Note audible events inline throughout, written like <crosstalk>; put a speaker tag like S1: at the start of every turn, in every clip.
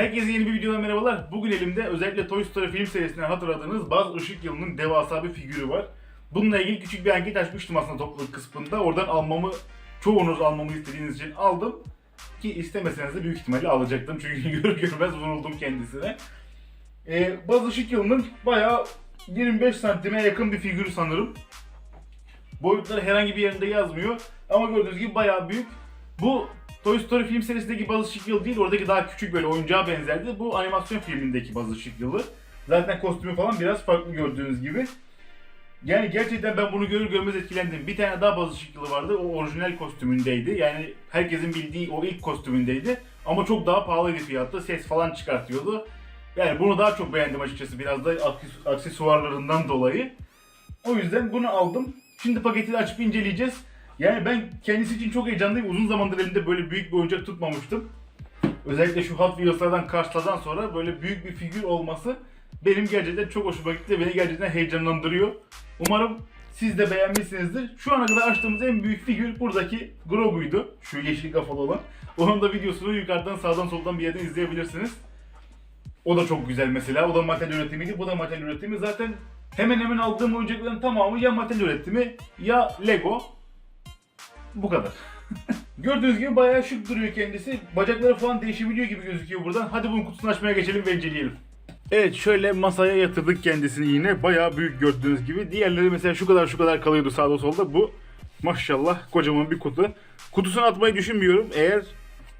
S1: Herkese yeni bir videodan merhabalar. Bugün elimde özellikle Toy Story film serisinden hatırladığınız Buzz Işık Yılı'nın devasa bir figürü var. Bununla ilgili küçük bir anket açmıştım aslında topluluk kısmında. Oradan almamı, çoğunuz almamı istediğiniz için aldım. Ki istemeseniz de büyük ihtimalle alacaktım. Çünkü <laughs> görür görmez vuruldum kendisine. Ee, Buzz Işık Yılı'nın bayağı 25 santime yakın bir figürü sanırım. Boyutları herhangi bir yerinde yazmıyor. Ama gördüğünüz gibi bayağı büyük. Bu Toy Story film serisindeki Buzz Işık Yılı değil, oradaki daha küçük böyle oyuncağa benzerdi. Bu animasyon filmindeki Buzz Işık Yılı. Zaten kostümü falan biraz farklı gördüğünüz gibi. Yani gerçekten ben bunu görür görmez etkilendim. Bir tane daha Buzz Işık Yılı vardı, o orijinal kostümündeydi. Yani herkesin bildiği o ilk kostümündeydi. Ama çok daha pahalıydı fiyatı, ses falan çıkartıyordu. Yani bunu daha çok beğendim açıkçası biraz da akses- aksesuarlarından dolayı. O yüzden bunu aldım. Şimdi paketini açıp inceleyeceğiz. Yani ben kendisi için çok heyecanlıyım. Uzun zamandır elimde böyle büyük bir oyuncak tutmamıştım. Özellikle şu Hot Wheels'lardan Kars'lardan sonra böyle büyük bir figür olması benim gerçekten çok hoşuma gitti. Beni gerçekten heyecanlandırıyor. Umarım siz de beğenmişsinizdir. Şu ana kadar açtığımız en büyük figür buradaki Grogu'ydu. Şu yeşil kafalı olan. Onun da videosunu yukarıdan sağdan soldan bir yerden izleyebilirsiniz. O da çok güzel mesela. O da materyal üretimiydi. Bu da materyal üretimi. Zaten hemen hemen aldığım oyuncakların tamamı ya materyal üretimi ya Lego. Bu kadar. <laughs> Gördüğünüz gibi bayağı şık duruyor kendisi. Bacakları falan değişebiliyor gibi gözüküyor buradan. Hadi bunun kutusunu açmaya geçelim ve inceleyelim. Evet şöyle masaya yatırdık kendisini yine. Bayağı büyük gördüğünüz gibi. Diğerleri mesela şu kadar şu kadar kalıyordu sağda solda. Bu maşallah kocaman bir kutu. Kutusunu atmayı düşünmüyorum. Eğer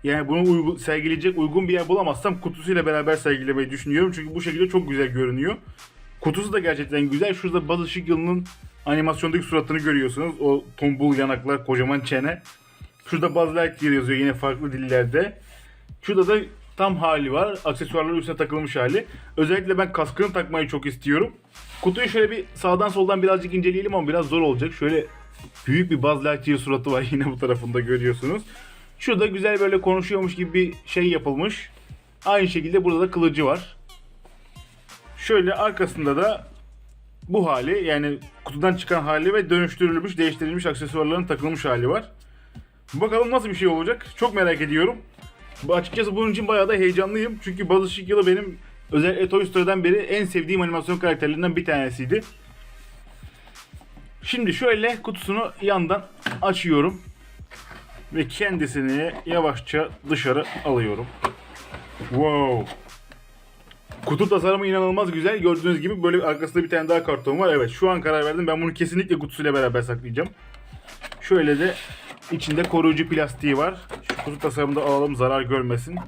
S1: yani bunu uygu- sergileyecek uygun bir yer bulamazsam kutusuyla beraber sergilemeyi düşünüyorum. Çünkü bu şekilde çok güzel görünüyor. Kutusu da gerçekten güzel. Şurada Buzz Işık Yılı'nın animasyondaki suratını görüyorsunuz. O tombul yanaklar, kocaman çene. Şurada Buzz Lightyear yazıyor yine farklı dillerde. Şurada da tam hali var. Aksesuarları üstüne takılmış hali. Özellikle ben kaskını takmayı çok istiyorum. Kutuyu şöyle bir sağdan soldan birazcık inceleyelim ama biraz zor olacak. Şöyle büyük bir Buzz Lightyear suratı var <laughs> yine bu tarafında görüyorsunuz. Şurada güzel böyle konuşuyormuş gibi bir şey yapılmış. Aynı şekilde burada da kılıcı var. Şöyle arkasında da bu hali yani kutudan çıkan hali ve dönüştürülmüş, değiştirilmiş aksesuarların takılmış hali var. Bakalım nasıl bir şey olacak. Çok merak ediyorum. Açıkçası bunun için bayağı da heyecanlıyım. Çünkü Buzz Işık Yılı benim özellikle Toy Story'den beri en sevdiğim animasyon karakterlerinden bir tanesiydi. Şimdi şöyle kutusunu yandan açıyorum. Ve kendisini yavaşça dışarı alıyorum. Wow. Kutu tasarımı inanılmaz güzel. Gördüğünüz gibi böyle arkasında bir tane daha karton var. Evet şu an karar verdim. Ben bunu kesinlikle kutusuyla beraber saklayacağım. Şöyle de içinde koruyucu plastiği var. Şu kutu tasarımını da alalım zarar görmesin.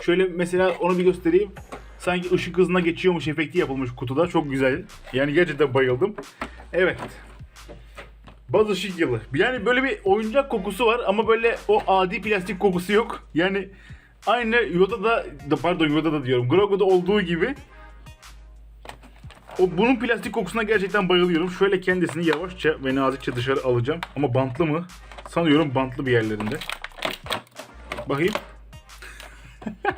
S1: Şöyle mesela onu bir göstereyim. Sanki ışık hızına geçiyormuş efekti yapılmış kutuda. Çok güzel. Yani gerçekten bayıldım. Evet. Baz ışık yılı. Yani böyle bir oyuncak kokusu var ama böyle o adi plastik kokusu yok. Yani aynı Yoda'da, da- pardon Yoda'da diyorum. Grogu'da olduğu gibi o bunun plastik kokusuna gerçekten bayılıyorum. Şöyle kendisini yavaşça ve nazikçe dışarı alacağım. Ama bantlı mı? Sanıyorum bantlı bir yerlerinde. Bakayım. <laughs>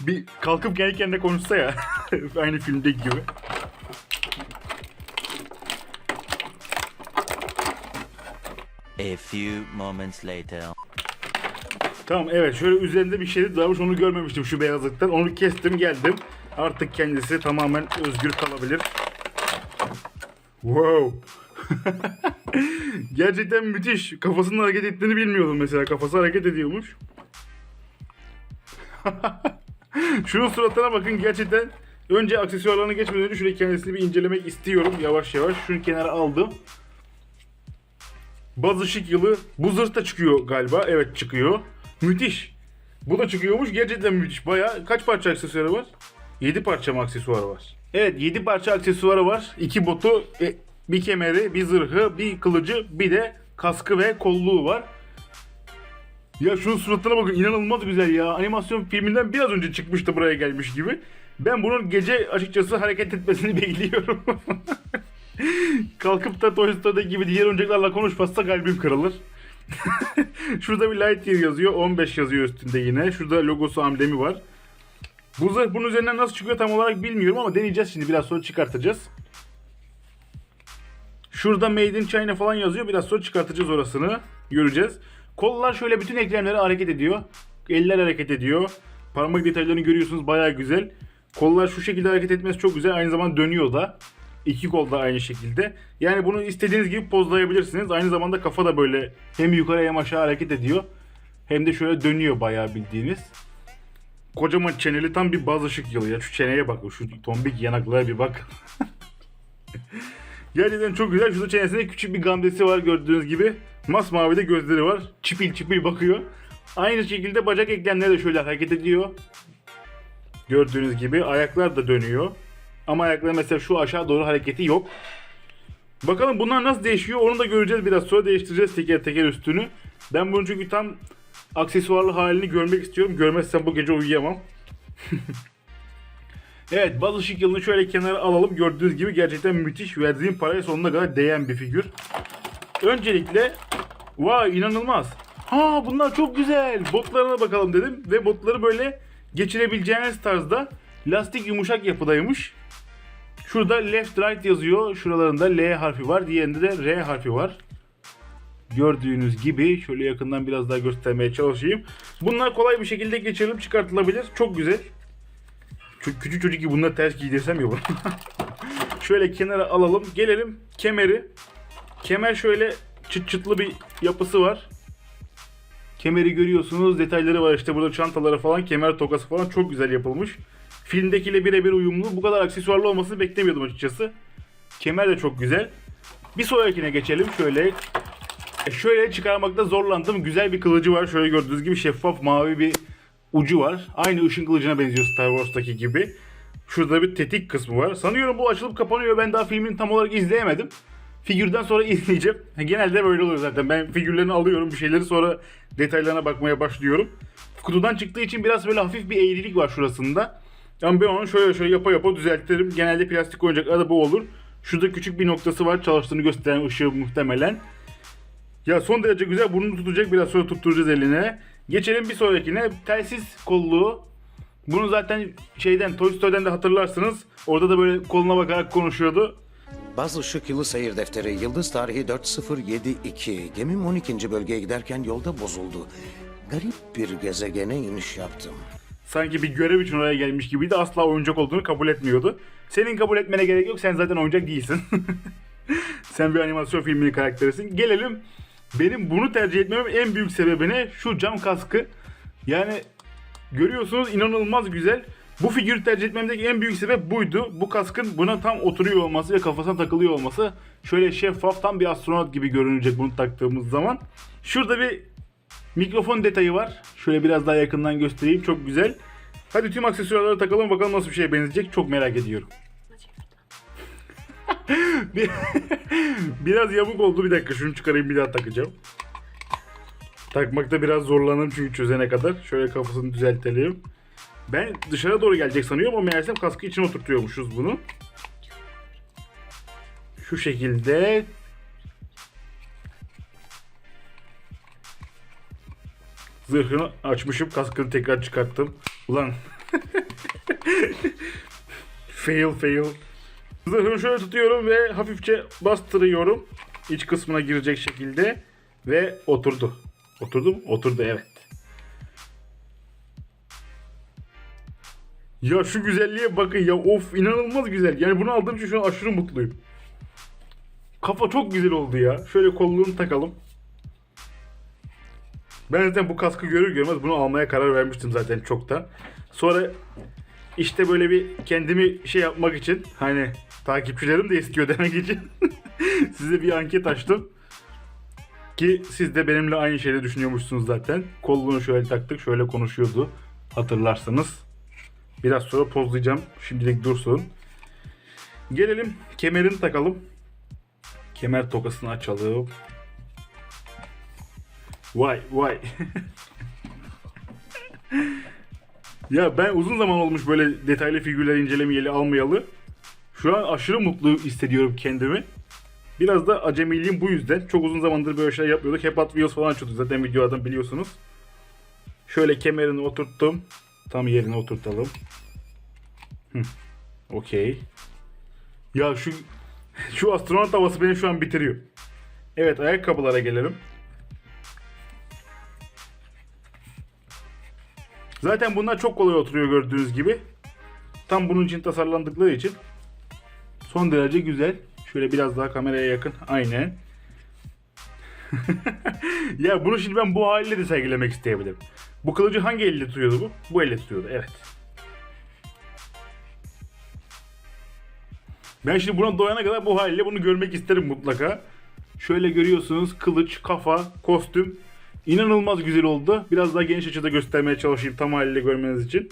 S1: bir kalkıp kendi kendine konuşsa ya. <laughs> Aynı filmdeki gibi.
S2: A few moments later.
S1: Tamam evet şöyle üzerinde bir şerit varmış onu görmemiştim şu beyazlıktan. Onu kestim geldim. Artık kendisi tamamen özgür kalabilir. Wow. <laughs> Gerçekten müthiş. Kafasının hareket ettiğini bilmiyordum mesela. Kafası hareket ediyormuş. <laughs> Şunun suratına bakın gerçekten. Önce aksesuarlarına geçmeden önce şöyle kendisini bir incelemek istiyorum yavaş yavaş. Şunu kenara aldım. Baz ışık yılı bu zırh da çıkıyor galiba. Evet çıkıyor. Müthiş. Bu da çıkıyormuş. Gerçekten müthiş. Baya kaç parça aksesuarı var? 7 parça mı aksesuarı var? Evet 7 parça aksesuarı var. 2 botu, e, bir kemeri, bir zırhı, bir kılıcı, bir de kaskı ve kolluğu var. Ya şunun suratına bakın inanılmaz güzel ya. Animasyon filminden biraz önce çıkmıştı buraya gelmiş gibi. Ben bunun gece açıkçası hareket etmesini <laughs> bekliyorum. <laughs> Kalkıp da Toy Story'daki gibi diğer oyuncaklarla konuşmazsa kalbim kırılır. <laughs> Şurada bir Lightyear yazıyor. 15 yazıyor üstünde yine. Şurada logosu amblemi var. Bu bunun üzerinden nasıl çıkıyor tam olarak bilmiyorum ama deneyeceğiz şimdi. Biraz sonra çıkartacağız. Şurada Made in China falan yazıyor. Biraz sonra çıkartacağız orasını. Göreceğiz. Kollar şöyle bütün eklemleri hareket ediyor. Eller hareket ediyor. Parmak detaylarını görüyorsunuz bayağı güzel. Kollar şu şekilde hareket etmesi çok güzel. Aynı zamanda dönüyor da. İki kol da aynı şekilde. Yani bunu istediğiniz gibi pozlayabilirsiniz. Aynı zamanda kafa da böyle hem yukarı hem aşağı hareket ediyor. Hem de şöyle dönüyor bayağı bildiğiniz. Kocaman çeneli tam bir baz ışık yılı ya. Şu çeneye bak. Şu tombik yanaklara bir bak. <laughs> Gerçekten çok güzel. Şurada çenesinde küçük bir gamzesi var gördüğünüz gibi. Masmavi de gözleri var. Çipil çipil bakıyor. Aynı şekilde bacak eklemleri de şöyle hareket ediyor. Gördüğünüz gibi ayaklar da dönüyor. Ama ayaklar mesela şu aşağı doğru hareketi yok. Bakalım bunlar nasıl değişiyor onu da göreceğiz biraz sonra değiştireceğiz teker teker üstünü. Ben bunu çünkü tam aksesuarlı halini görmek istiyorum. Görmezsem bu gece uyuyamam. <laughs> evet baz ışık yılını şöyle kenara alalım. Gördüğünüz gibi gerçekten müthiş. Verdiğim paraya sonuna kadar değen bir figür. Öncelikle vay inanılmaz. Ha bunlar çok güzel. Botlarına bakalım dedim ve botları böyle geçirebileceğiniz tarzda lastik yumuşak yapıdaymış. Şurada left right yazıyor. Şuralarında L harfi var. Diğerinde de R harfi var. Gördüğünüz gibi şöyle yakından biraz daha göstermeye çalışayım. Bunlar kolay bir şekilde geçirilip çıkartılabilir. Çok güzel. Çünkü küçük çocuk gibi bunları ters giydirsem ya bana. <laughs> şöyle kenara alalım. Gelelim kemeri. Kemer şöyle çıt çıtlı bir yapısı var. Kemeri görüyorsunuz. Detayları var işte burada çantaları falan. Kemer tokası falan çok güzel yapılmış. Filmdekiyle birebir uyumlu. Bu kadar aksesuarlı olmasını beklemiyordum açıkçası. Kemer de çok güzel. Bir sonrakine geçelim. Şöyle e, şöyle çıkarmakta zorlandım. Güzel bir kılıcı var. Şöyle gördüğünüz gibi şeffaf mavi bir ucu var. Aynı ışın kılıcına benziyor Star Wars'taki gibi. Şurada bir tetik kısmı var. Sanıyorum bu açılıp kapanıyor. Ben daha filmini tam olarak izleyemedim. Figürden sonra <laughs> izleyeceğim. Genelde böyle oluyor zaten. Ben figürlerini alıyorum bir şeyleri sonra detaylarına bakmaya başlıyorum. Kutudan çıktığı için biraz böyle hafif bir eğrilik var şurasında. Ama ben onu şöyle şöyle yapa yapa düzeltirim. Genelde plastik oyuncaklarda da bu olur. Şurada küçük bir noktası var çalıştığını gösteren ışığı muhtemelen. Ya son derece güzel. Burnunu tutacak. Biraz sonra tutturacağız eline. Geçelim bir sonrakine. Telsiz kolluğu. Bunu zaten şeyden Toy Story'den de hatırlarsınız. Orada da böyle koluna bakarak konuşuyordu.
S3: Baz Işık Yılı Seyir Defteri Yıldız Tarihi 4072 Gemim 12. bölgeye giderken yolda bozuldu. Garip bir gezegene iniş yaptım.
S1: Sanki bir görev için oraya gelmiş gibiydi. Asla oyuncak olduğunu kabul etmiyordu. Senin kabul etmene gerek yok. Sen zaten oyuncak değilsin. <laughs> Sen bir animasyon filminin karakterisin. Gelelim benim bunu tercih etmemin en büyük sebebine şu cam kaskı. Yani görüyorsunuz inanılmaz güzel. Bu figürü tercih etmemdeki en büyük sebep buydu. Bu kaskın buna tam oturuyor olması ve kafasına takılıyor olması. Şöyle şeffaf tam bir astronot gibi görünecek bunu taktığımız zaman. Şurada bir mikrofon detayı var. Şöyle biraz daha yakından göstereyim. Çok güzel. Hadi tüm aksesuarları takalım bakalım nasıl bir şeye benzeyecek. Çok merak ediyorum. <laughs> Bir- <laughs> biraz yamuk oldu bir dakika şunu çıkarayım bir daha takacağım. Takmakta biraz zorlanırım çünkü çözene kadar. Şöyle kafasını düzeltelim. Ben dışarı doğru gelecek sanıyorum ama meğersem kaskı için oturtuyormuşuz bunu. Şu şekilde Zırhını açmışım, kaskını tekrar çıkarttım. Ulan. <laughs> fail fail. Zırhını şöyle tutuyorum ve hafifçe bastırıyorum. İç kısmına girecek şekilde. Ve oturdu. Oturdu mu? Oturdu evet. Ya şu güzelliğe bakın ya of inanılmaz güzel. Yani bunu aldığım için şu an aşırı mutluyum. Kafa çok güzel oldu ya. Şöyle kolluğunu takalım. Ben zaten bu kaskı görür görmez bunu almaya karar vermiştim zaten çoktan. Sonra işte böyle bir kendimi şey yapmak için hani takipçilerim de istiyor demek için <laughs> size bir anket açtım. Ki siz de benimle aynı şeyleri düşünüyormuşsunuz zaten. Kolluğunu şöyle taktık şöyle konuşuyordu hatırlarsınız. Biraz sonra pozlayacağım. Şimdilik dursun. Gelelim kemerini takalım. Kemer tokasını açalım. Vay vay. ya ben uzun zaman olmuş böyle detaylı figürler incelemeyeli almayalı. Şu an aşırı mutlu hissediyorum kendimi. Biraz da acemiliğim bu yüzden. Çok uzun zamandır böyle şeyler yapmıyorduk. Hep Wheels falan açıyorduk zaten videolardan biliyorsunuz. Şöyle kemerini oturttum. Tam yerine oturtalım. Okey. Ya şu şu astronot havası beni şu an bitiriyor. Evet ayakkabılara gelelim. Zaten bunlar çok kolay oturuyor gördüğünüz gibi. Tam bunun için tasarlandıkları için son derece güzel. Şöyle biraz daha kameraya yakın. Aynen. <laughs> ya bunu şimdi ben bu haliyle de sergilemek isteyebilirim. Bu kılıcı hangi elle tutuyordu bu? Bu elle tutuyordu evet. Ben şimdi buna doyana kadar bu haliyle bunu görmek isterim mutlaka. Şöyle görüyorsunuz kılıç, kafa, kostüm. İnanılmaz güzel oldu. Biraz daha geniş açıda göstermeye çalışayım tam haliyle görmeniz için.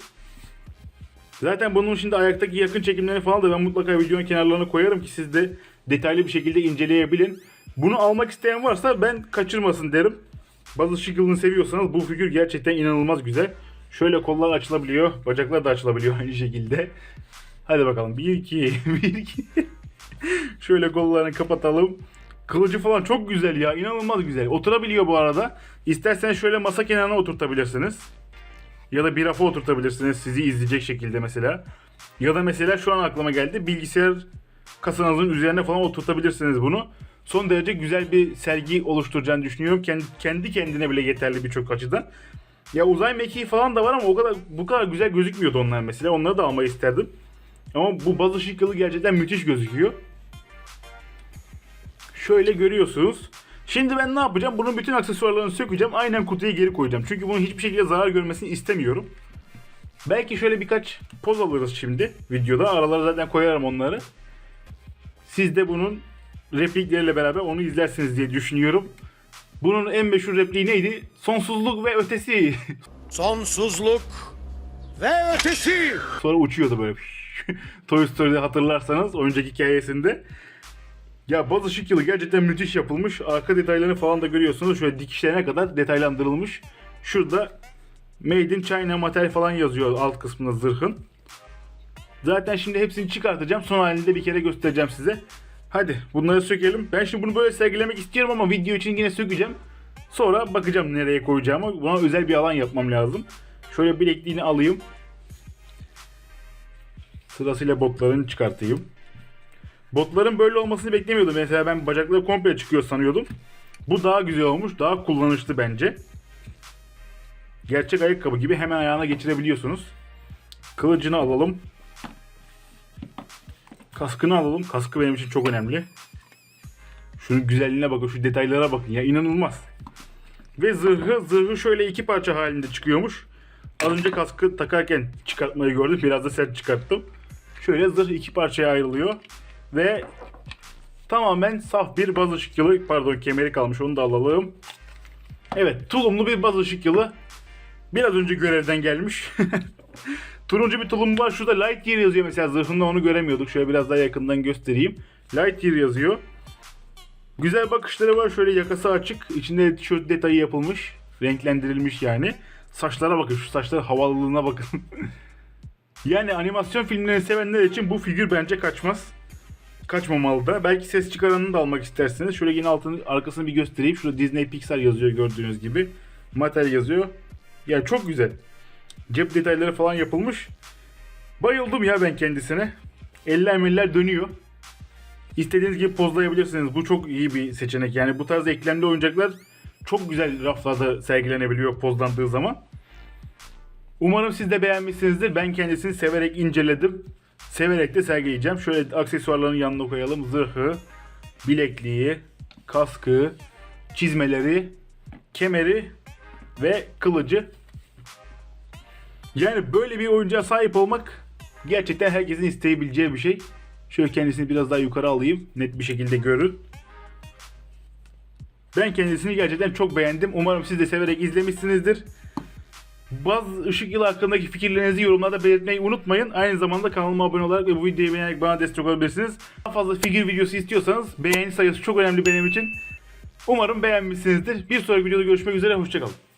S1: Zaten bunun şimdi ayaktaki yakın çekimleri falan da ben mutlaka videonun kenarlarına koyarım ki siz de detaylı bir şekilde inceleyebilin. Bunu almak isteyen varsa ben kaçırmasın derim. Bazı şıkkılını seviyorsanız bu figür gerçekten inanılmaz güzel. Şöyle kollar açılabiliyor, bacaklar da açılabiliyor <laughs> aynı şekilde. Hadi bakalım 1 2 1 2 Şöyle kollarını kapatalım. Kılıcı falan çok güzel ya. inanılmaz güzel. Oturabiliyor bu arada. İstersen şöyle masa kenarına oturtabilirsiniz. Ya da bir rafa oturtabilirsiniz sizi izleyecek şekilde mesela. Ya da mesela şu an aklıma geldi. Bilgisayar kasanızın üzerine falan oturtabilirsiniz bunu. Son derece güzel bir sergi oluşturacağını düşünüyorum. Kendi, kendi kendine bile yeterli birçok açıdan. Ya uzay mekiği falan da var ama o kadar bu kadar güzel gözükmüyordu onlar mesela. Onları da almayı isterdim. Ama bu bazı şıkkılı gerçekten müthiş gözüküyor. Şöyle görüyorsunuz. Şimdi ben ne yapacağım? Bunun bütün aksesuarlarını sökeceğim. Aynen kutuya geri koyacağım. Çünkü bunun hiçbir şekilde zarar görmesini istemiyorum. Belki şöyle birkaç poz alırız şimdi videoda. Aralara zaten koyarım onları. Siz de bunun replikleriyle beraber onu izlersiniz diye düşünüyorum. Bunun en meşhur repliği neydi? Sonsuzluk ve ötesi. <laughs>
S3: Sonsuzluk ve ötesi.
S1: Sonra uçuyordu böyle. <laughs> Toy Story'de hatırlarsanız oyuncak hikayesinde. Ya bazı ışık yılı gerçekten müthiş yapılmış. Arka detaylarını falan da görüyorsunuz. Şöyle dikişlerine kadar detaylandırılmış. Şurada Made in China materyal falan yazıyor alt kısmında zırhın. Zaten şimdi hepsini çıkartacağım. Son halinde bir kere göstereceğim size. Hadi bunları sökelim. Ben şimdi bunu böyle sergilemek istiyorum ama video için yine sökeceğim. Sonra bakacağım nereye koyacağımı. Buna özel bir alan yapmam lazım. Şöyle bilekliğini alayım. Sırasıyla botlarını çıkartayım. Botların böyle olmasını beklemiyordum. Mesela ben bacakları komple çıkıyor sanıyordum. Bu daha güzel olmuş. Daha kullanışlı bence. Gerçek ayakkabı gibi hemen ayağına geçirebiliyorsunuz. Kılıcını alalım. Kaskını alalım. Kaskı benim için çok önemli. Şunun güzelliğine bakın. Şu detaylara bakın. Ya inanılmaz. Ve zırhı, zırhı şöyle iki parça halinde çıkıyormuş. Az önce kaskı takarken çıkartmayı gördüm. Biraz da sert çıkarttım. Şöyle zırh iki parçaya ayrılıyor. Ve tamamen saf bir baz ışık yılı. Pardon kemeri kalmış onu da alalım. Evet tulumlu bir baz ışık yılı. Biraz önce görevden gelmiş. <laughs> Turuncu bir tulum var. Şurada Lightyear yazıyor mesela zırhında onu göremiyorduk. Şöyle biraz daha yakından göstereyim. Lightyear yazıyor. Güzel bakışları var. Şöyle yakası açık. İçinde tişört detayı yapılmış. Renklendirilmiş yani. Saçlara bakın. Şu saçların havalılığına bakın. <laughs> yani animasyon filmlerini sevenler için bu figür bence kaçmaz. Kaçmamalı da. Belki ses çıkaranını da almak isterseniz. Şöyle yine altını, arkasını bir göstereyim. Şurada Disney Pixar yazıyor gördüğünüz gibi. Mattel yazıyor. Yani çok güzel. Cep detayları falan yapılmış. Bayıldım ya ben kendisine. Eller meller dönüyor. İstediğiniz gibi pozlayabilirsiniz. Bu çok iyi bir seçenek. Yani bu tarz eklemli oyuncaklar çok güzel raflarda sergilenebiliyor pozlandığı zaman. Umarım siz de beğenmişsinizdir. Ben kendisini severek inceledim. Severek de sergileyeceğim. Şöyle aksesuarların yanına koyalım. Zırhı, bilekliği, kaskı, çizmeleri, kemeri ve kılıcı. Yani böyle bir oyuncağa sahip olmak gerçekten herkesin isteyebileceği bir şey. Şöyle kendisini biraz daha yukarı alayım. Net bir şekilde görün. Ben kendisini gerçekten çok beğendim. Umarım siz de severek izlemişsinizdir. Bazı ışık yılı hakkındaki fikirlerinizi yorumlarda belirtmeyi unutmayın. Aynı zamanda kanalıma abone olarak ve bu videoyu beğenerek bana destek olabilirsiniz. Daha fazla figür videosu istiyorsanız beğeni sayısı çok önemli benim için. Umarım beğenmişsinizdir. Bir sonraki videoda görüşmek üzere. Hoşçakalın.